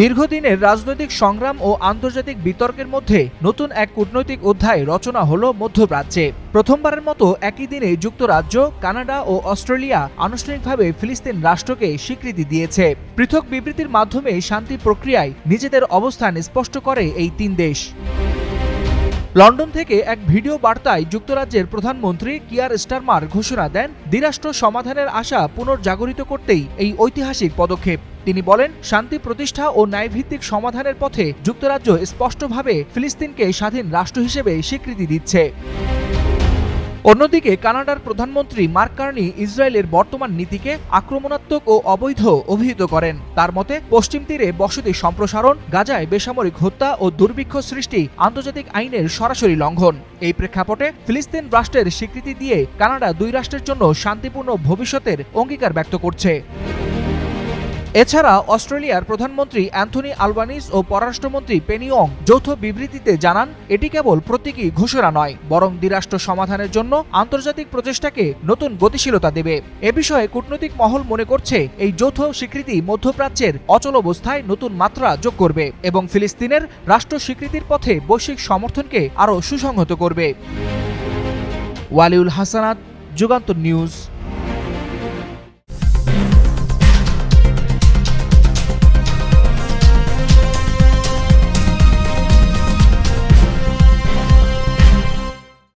দীর্ঘদিনের রাজনৈতিক সংগ্রাম ও আন্তর্জাতিক বিতর্কের মধ্যে নতুন এক কূটনৈতিক অধ্যায় রচনা হল মধ্যপ্রাচ্যে। প্রথমবারের মতো একই দিনে যুক্তরাজ্য, কানাডা ও অস্ট্রেলিয়া আনুষ্ঠানিকভাবে ফিলিস্তিন রাষ্ট্রকে স্বীকৃতি দিয়েছে। পৃথক বিবৃতির মাধ্যমে শান্তি প্রক্রিয়ায় নিজেদের অবস্থান স্পষ্ট করে এই তিন দেশ। লন্ডন থেকে এক ভিডিও বার্তায় যুক্তরাজ্যের প্রধানমন্ত্রী কিয়ার স্টারমার ঘোষণা দেন, দ্বিরাষ্ট্র সমাধানের আশা পুনর্জাগরিত করতেই এই ঐতিহাসিক পদক্ষেপ। তিনি বলেন, শান্তি প্রতিষ্ঠা ও ন্যায়ভিত্তিক সমাধানের পথে যুক্তরাজ্য স্পষ্টভাবে ফিলিস্তিনকে স্বাধীন রাষ্ট্র হিসেবে স্বীকৃতি দিচ্ছে। অন্যদিকে, কানাডার প্রধানমন্ত্রী মার্ক কার্নি ইসরায়েলের বর্তমান নীতিকে আক্রমণাত্মক ও অবৈধ অভিহিত করেন। তার মতে, পশ্চিম তীরে বসতি সম্প্রসারণ, গাজায় বেসামরিক হত্যা ও দুর্ভিক্ষ সৃষ্টি আন্তর্জাতিক আইনের সরাসরি লঙ্ঘন। এই প্রেক্ষাপটে ফিলিস্তিন রাষ্ট্রের স্বীকৃতি দিয়ে কানাডা দুই রাষ্ট্রের জন্য শান্তিপূর্ণ ভবিষ্যতের অঙ্গীকার ব্যক্ত করছে। এছাড়া অস্ট্রেলিয়ার প্রধানমন্ত্রী অ্যান্থনি আলবানিস ও পররাষ্ট্রমন্ত্রী পেনিয়ং যৌথ বিবৃতিতে জানান, এটি কেবল প্রতীকী ঘোষণা নয়, বরং দ্বিরাষ্ট্র সমাধানের জন্য আন্তর্জাতিক প্রচেষ্টাকে নতুন গতিশীলতা দেবে। এ বিষয়ে কূটনৈতিক মহল মনে করছে, এই যৌথ স্বীকৃতি মধ্যপ্রাচ্যের অচল অবস্থায় নতুন মাত্রা যোগ করবে এবং ফিলিস্তিনের রাষ্ট্র স্বীকৃতির পথে বৈশ্বিক সমর্থনকে আরও সুসংহত করবে। ওয়ালিউল হাসানাত, যুগান্তর নিউজ।